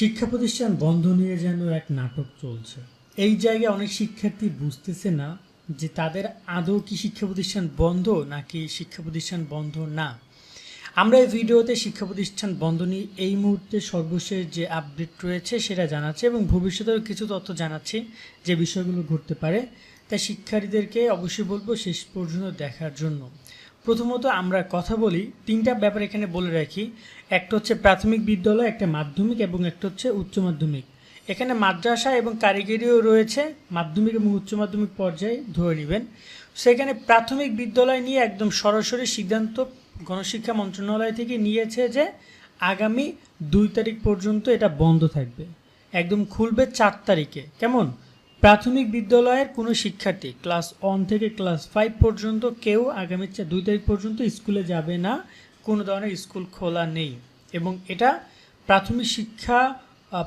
শিক্ষা প্রতিষ্ঠান বন্ধ নিয়ে যেন এক নাটক চলছে। এই জায়গায় অনেক শিক্ষার্থী বুঝতেছে না যে তাদের আদৌ কি শিক্ষা প্রতিষ্ঠান বন্ধ নাকি শিক্ষা প্রতিষ্ঠান বন্ধ না। আমরা এই ভিডিওতে শিক্ষা প্রতিষ্ঠান বন্ধ নিয়ে এই মুহূর্তে সর্বশেষ যে আপডেট রয়েছে সেটা জানাচ্ছি এবং ভবিষ্যতেও কিছু তথ্য জানাচ্ছি যে বিষয়গুলো ঘটতে পারে। তাই শিক্ষার্থীদেরকে অবশ্যই বলব শেষ পর্যন্ত দেখার জন্য। প্রথমত আমরা কথা বলি তিনটা ব্যাপার এখানে বলে রাখি। একটা হচ্ছে প্রাথমিক বিদ্যালয়, একটা মাধ্যমিক এবং একটা হচ্ছে উচ্চ মাধ্যমিক। এখানে মাদ্রাসা এবং কারিগরিও রয়েছে, মাধ্যমিক এবং উচ্চ মাধ্যমিক পর্যায়ে ধরে নেবেন। সেখানে প্রাথমিক বিদ্যালয় নিয়ে একদম সরাসরি সিদ্ধান্ত গণশিক্ষা মন্ত্রণালয় থেকে নিয়েছে যে আগামী দুই তারিখ পর্যন্ত এটা বন্ধ থাকবে। একদম খুলবে চার তারিখে। কেমন? প্রাথমিক বিদ্যালয়ের কোনো শিক্ষার্থী ক্লাস ওয়ান থেকে ক্লাস ফাইভ পর্যন্ত কেউ আগামী দুই তারিখ পর্যন্ত স্কুলে যাবে না, কোনো ধরনের স্কুল খোলা নেই। এবং এটা প্রাথমিক শিক্ষা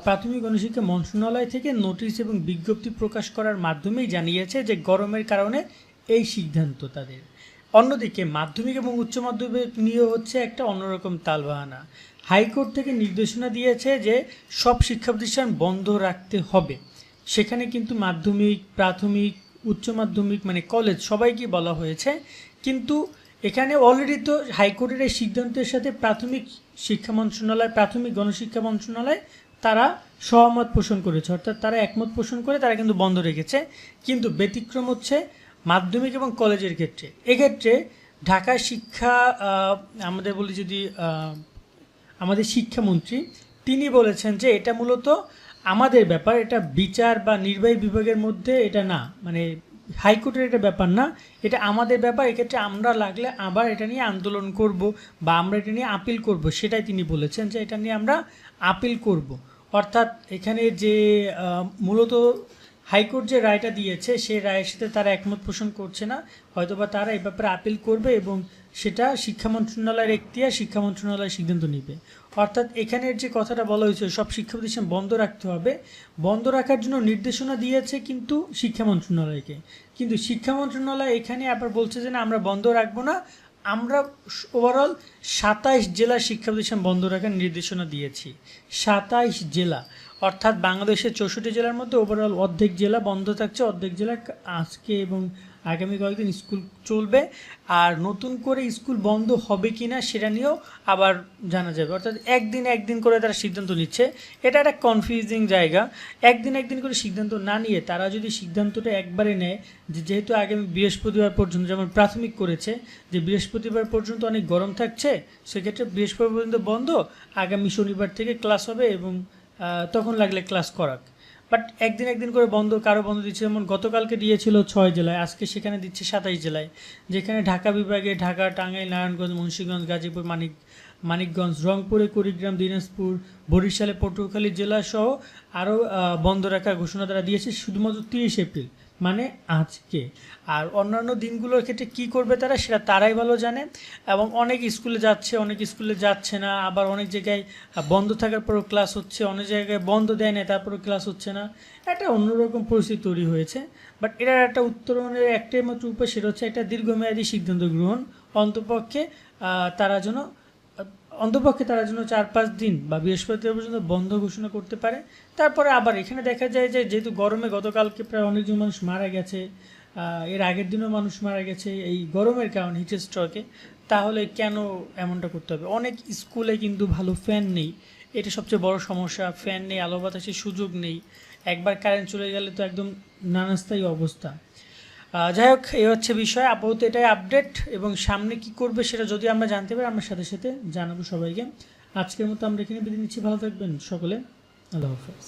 প্রাথমিক গণশিক্ষা মন্ত্রণালয় থেকে নোটিশ এবং বিজ্ঞপ্তি প্রকাশ করার মাধ্যমেই জানিয়েছে যে গরমের কারণে এই সিদ্ধান্ত তাদের। অন্যদিকে মাধ্যমিক এবং উচ্চ মাধ্যমিক নিয়ে হচ্ছে একটা অন্যরকম তালবাহানা। হাইকোর্ট থেকে নির্দেশনা দিয়েছে যে সব শিক্ষা প্রতিষ্ঠান বন্ধ রাখতে হবে। সেখানে কিন্তু মাধ্যমিক, প্রাথমিক, উচ্চ মাধ্যমিক মানে কলেজ সবাইকে বলা হয়েছে। কিন্তু এখানে অলরেডি তো হাইকোর্টের এই সিদ্ধান্তের সাথে প্রাথমিক শিক্ষা মন্ত্রণালয়, প্রাথমিক গণশিক্ষা মন্ত্রণালয় তারা সহমত পোষণ করেছে। অর্থাৎ তারা একমত পোষণ করে, তারা কিন্তু বন্ধ রেখেছে। কিন্তু ব্যতিক্রম হচ্ছে মাধ্যমিক এবং কলেজের ক্ষেত্রে। এক্ষেত্রে ঢাকা শিক্ষা আমাদের বলি যদি আমাদের শিক্ষামন্ত্রী, তিনি বলেছেন যে এটা মূলত আমাদের ব্যাপার, এটা বিচার বা নির্বাহী বিভাগের মধ্যে এটা না মানে হাইকোর্টের এটা ব্যাপার না, এটা আমাদের ব্যাপার, এক্ষেত্রে আমরা লাগলে আবার এটা নিয়ে আন্দোলন করব বা আমরা এটা নিয়ে আপিল করব, সেটাই তিনি বলেছেন যে এটা নিয়ে আমরা আপিল করব। অর্থাৎ এখানে যে মূলত হাইকোর্ট যে রায়টা দিয়েছে সেই রায়ের সাথে তারা একমত পোষণ করছে না, হয়তোবা তারা এই ব্যাপারে আপিল করবে এবং সেটা শিক্ষা মন্ত্রণালয়ের এখতিয়ার, শিক্ষা মন্ত্রণালয় সিদ্ধান্ত নেবে। অর্থাৎ এখানের যে কথাটা বলা হয়েছে, সব শিক্ষা প্রতিষ্ঠান বন্ধ রাখতে হবে। বন্ধ রাখার জন্য নির্দেশনা দিয়েছে কিন্তু শিক্ষা মন্ত্রণালয়কে। কিন্তু শিক্ষা মন্ত্রণালয় এখানে আবার বলছে যে, না, আমরা বন্ধ রাখব না। আমরা ওভারঅল সাতাইশ জেলার শিক্ষা প্রতিষ্ঠান বন্ধ রাখার নির্দেশনা দিয়েছি। সাতাইশ জেলা। অর্থাৎ বাংলাদেশের চৌষট্টি জেলার মধ্যে ওভারঅল অর্ধেক জেলা বন্ধ থাকছে। অর্ধেক জেলা আজকে এবং আগামী কয়েকদিন স্কুল চলবে। আর নতুন করে স্কুল বন্ধ হবে কি না সেটা নিয়েও আবার জানা যাবে। অর্থাৎ একদিন একদিন করে তারা সিদ্ধান্ত নিচ্ছে। এটা একটা কনফিউজিং জায়গা। একদিন একদিন করে সিদ্ধান্ত না নিয়ে তারা যদি সিদ্ধান্তটা একবারে নেয় যে যেহেতু আগামী বৃহস্পতিবার পর্যন্ত যেমন প্রাথমিক করেছে, যে বৃহস্পতিবার পর্যন্ত অনেক গরম থাকছে, সেক্ষেত্রে বৃহস্পতিবার পর্যন্ত বন্ধ, আগামী শনিবার থেকে ক্লাস হবে এবং তখন লাগলে ক্লাস করাক। বাট একদিন একদিন করে বন্ধ, কারও বন্ধ দিচ্ছে। যেমন গতকালকে দিয়েছিল ছয় জেলায়, আজকে সেখানে দিচ্ছে সাতাইশ জেলায়। যেখানে ঢাকা বিভাগে ঢাকা, টাঙ্গাইল, নারায়ণগঞ্জ, মুন্সীগঞ্জ, গাজীপুর, মানিক, মানিকগঞ্জ, রংপুরে কুড়িগ্রাম, দিনাজপুর, বরিশালে পটুয়াখালী জেলাসহ আরও বন্ধ রাখার ঘোষণা তারা দিয়েছে। শুধুমাত্র তিরিশ এপ্রিল। মানে আজকে। আর অন্যান্য দিনগুলোর ক্ষেত্রে কি করবে তারা সেটা তারাই ভালো জানে। এবং অনেক স্কুলে যাচ্ছে, অনেক স্কুলে যাচ্ছে না, আবার অনেক জায়গায় বন্ধ থাকার পরও ক্লাস হচ্ছে, অনেক জায়গায় বন্ধ দেয় না, তারপরেও ক্লাস হচ্ছে না। একটা অন্যরকম পরিস্থিতি তৈরি হয়েছে। বাট এটার একটা উত্তরণের একটাই মাত্র উপায় সেটা হচ্ছে একটা দীর্ঘমেয়াদী সিদ্ধান্ত গ্রহণ। অন্তপক্ষে তারা যেন অন্তপক্ষে তারা যেন চার পাঁচ দিন বা বৃহস্পতিবার পর্যন্ত বন্ধ ঘোষণা করতে পারে। তারপরে আবার এখানে দেখা যায় যে যেহেতু গরমে গতকালকে প্রায় অনেকজন মানুষ মারা গেছে এর আগের দিনও মানুষ মারা গেছে, এই গরমের কারণে হিট স্ট্রোকে, তাহলে কেন এমনটা করতে হবে? অনেক স্কুলে কিন্তু ভালো ফ্যান নেই। এটা সবচেয়ে বড় সমস্যা, ফ্যান নেই, আলো বাতাসের সুযোগ নেই। একবার কারেন্ট চলে গেলে তো একদম নানাস্থায়ী অবস্থা। যাই হোক এই হচ্ছে বিষয়। আপাতত এটাই আপডেট এবং সামনে কি করবে সেটা যদি আমরা জানতে পারি, আমরা সাথে সাথে জানাব সবাইকে। আজকের মতো আমরা এখানে বিদায় নিচ্ছি। ভালো থাকবেন সকলে। আল্লাহ হাফেজ।